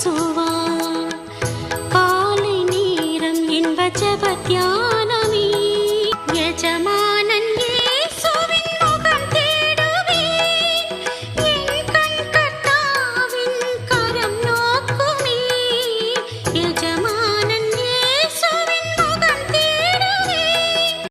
பேசுவார் காலை நேரம் என்ப ஜபத்யா